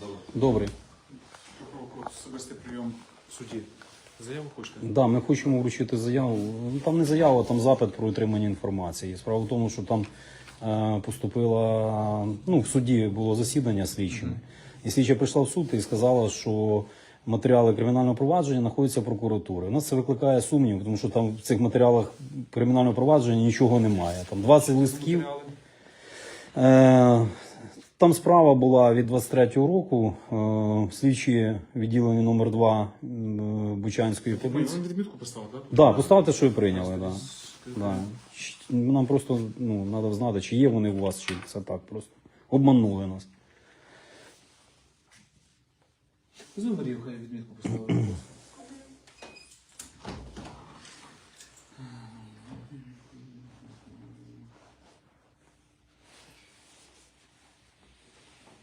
Добре. Добрий. Прокурор, особистий прийом в суді. Заяву хочете? Да, ми хочемо вручити заяву. Ну, Там не заява, там запит про отримання інформації. Справа в тому, що там е, поступила, ну, в суді було засідання слідчими. І слідча прийшла в суд і сказала, що матеріали кримінального провадження знаходяться в прокуратурі. У нас це викликає сумнів, тому що там в цих матеріалах кримінального провадження нічого немає. Там 20 листків. Е, Там справа була від 23-го року. Е, Слідчі відділення номер 2 Бучанської поліції. Ви відмітку поставили, так? Да, поставте, що ви прийняли. Да. Да. Нам просто ну, треба знати, чи є вони у вас, чи це так просто. Обманули нас. Зугорів хай відмітку поставили.